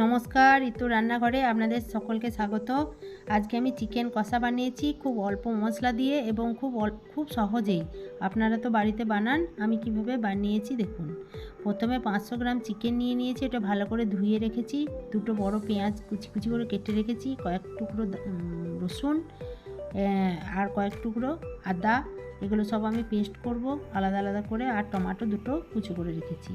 নমস্কার, ঋতু রান্নাঘরে আপনাদের সকলকে স্বাগত। আজকে আমি চিকেন কষা বানিয়েছি, খুব অল্প মশলা দিয়ে এবং খুব খুব সহজেই। আপনারা তো বাড়িতে বানান, আমি কীভাবে বানিয়েছি দেখুন। প্রথমে পাঁচশো গ্রাম চিকেন নিয়ে নিয়েছি, এটা ভালো করে ধুয়ে রেখেছি। দুটো বড় পেঁয়াজ কুচি কুচি করে কেটে রেখেছি, কয়েক টুকরো রসুন আর কয়েক টুকরো আদা। এগুলো সব আমি পেস্ট করব, আলাদা আলাদা করে, আর টমাটো দুটো কুচি করে রেখেছি।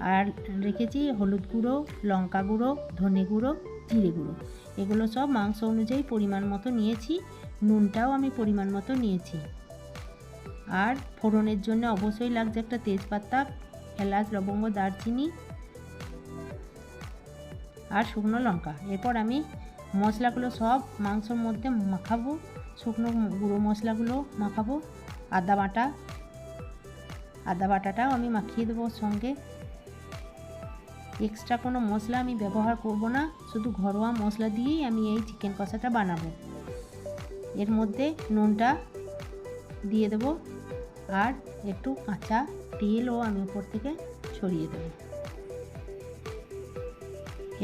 আর রেখেছি হলুদ গুঁড়ো, লঙ্কা গুঁড়ো, ধনে গুঁড়ো, জিরে গুঁড়ো। এগুলো সব মাংস অনুযায়ী পরিমাণ মতো নিয়েছি, নুনটাও আমি পরিমাণ মতো নিয়েছি। আর ফোড়নের জন্য অবশ্যই লাগছে একটা তেজপাতা, এলাচ, লবঙ্গ, দারচিনি আর শুকনো লঙ্কা। এরপর আমি মশলাগুলো সব মাংসর মধ্যে মাখাবো, শুকনো গুঁড়ো মশলাগুলো মাখাবো, আদা বাটা, আদা বাটাটাও আমি মাখিয়ে দেবো সঙ্গে। এক্সট্রা কোনো মশলা আমি ব্যবহার করব না, শুধু ঘরোয়া মশলা দিয়েই আমি এই চিকেন কষাটা বানাবো। এর মধ্যে নুনটা দিয়ে দেবো আর একটু কাঁচা তেলও আমি উপর থেকে ছড়িয়ে দেবো।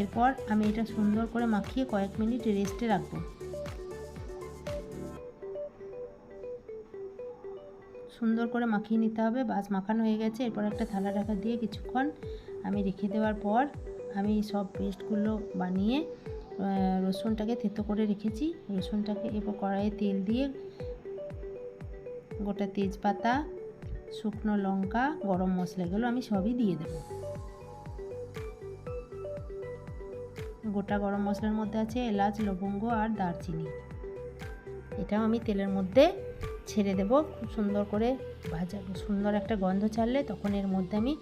এরপর আমি এটা সুন্দর করে মাখিয়ে কয়েক মিনিট রেস্টে রাখব। সুন্দর করে মাখিয়ে নিতে হবে, বাস মাখানো হয়ে গেছে। এরপর একটা থালা ঢাকা দিয়ে কিছুক্ষণ আমি রেখে দেওয়ার পর আমি সব পেস্টগুলো বানিয়ে রসুনটাকে থেতো করে রেখেছি। রসুনটাকে এরপর কড়াইয়ে তেল দিয়ে গোটা তেজপাতা, শুকনো লঙ্কা, গরম মশলা এগুলো আমি সবই দিয়ে দেবো। গোটা গরম মশলার মধ্যে আছে এলাচ, লবঙ্গ আর দারচিনি। এটাও আমি তেলের মধ্যে ছেড়ে দেব খুব সুন্দর করে ভাজা সুন্দর একটা গন্ধ ছাড়লে তখন এর মধ্যে আমি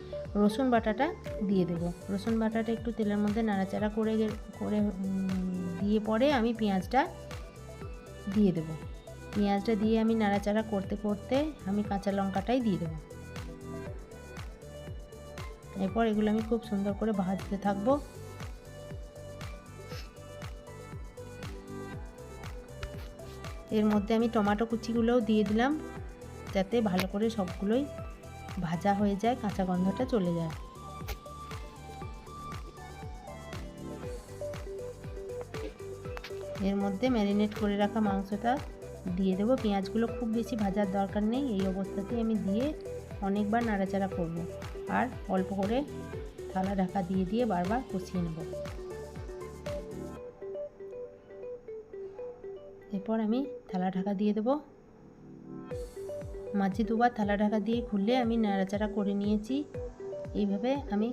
রসুন বাটাটা দিয়ে দেব। রসুন বাটাটা একটু তেলের মধ্যে নাড়াচাড়া করে করে দিয়ে পরে আমি পেঁয়াজটা দিয়ে দেব। পেঁয়াজটা দিয়ে আমি নাড়াচাড়া করতে করতে আমি কাঁচা লঙ্কাটাই দিয়ে দেবো। এরপর এগুলো আমি খুব সুন্দর করে ভাজতে থাকব। এর মধ্যে আমি টমেটো কুচিগুলোও দিয়ে দিলাম, যাতে ভালো করে সবগুলোই ভাজা হয়ে যায়, কাঁচা গন্ধটা চলে যায়। এর মধ্যে ম্যারিনেট করে রাখা মাংসটা দিয়ে দেবো। পেঁয়াজগুলো খুব বেশি ভাজার দরকার নেই, এই অবস্থাতেই আমি দিয়ে অনেকবার নাড়াচাড়া করব। আর অল্প করে থালা ঢাকা দিয়ে দিয়ে বারবার কষিয়ে নেব। এরপর আমি থালা ঢাকা দিয়ে দেবো। মাঝে দুবার থালা ঢাকা দিয়ে খুললে আমি নাড়াচাড়া করে নিয়েছি। এইভাবে আমি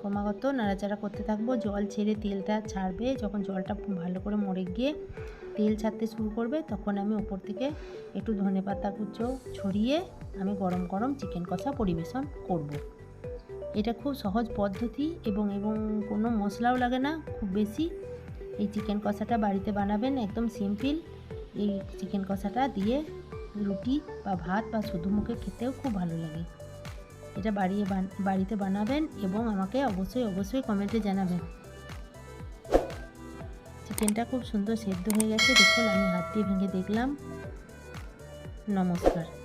ক্রমাগত নাড়াচাড়া করতে থাকব। জল ছেড়ে তেলটা ছাড়বে। যখন জলটা ভালো করে মরে গিয়ে তেল ছাড়তে শুরু করবে, তখন আমি ওপর থেকে একটু ধনে পাতা কুচো ছড়িয়ে আমি গরম গরম চিকেন কষা পরিবেশন করব। এটা খুব সহজ পদ্ধতি এবং এবং কোনো মশলাও লাগে না, খুব বেশি। চিকেন কষাটা বাড়িতে বানাবেন, একদম সিম্পল। এই চিকেন কষাটা দিয়ে রুটি বা ভাত বা শুধু মুখে খেতেও খুব ভালো লাগে। এটা বাড়িয়ে বাড়িতে বানাবেন এবং আমাকে অবশ্যই অবশ্যই কমেন্টে জানাবেন। চিকেনটা খুব সুন্দর সেদ্ধ হয়ে গেছে। দেখুন, আমি হাত দিয়ে ভেঙে দেখলাম। নমস্কার।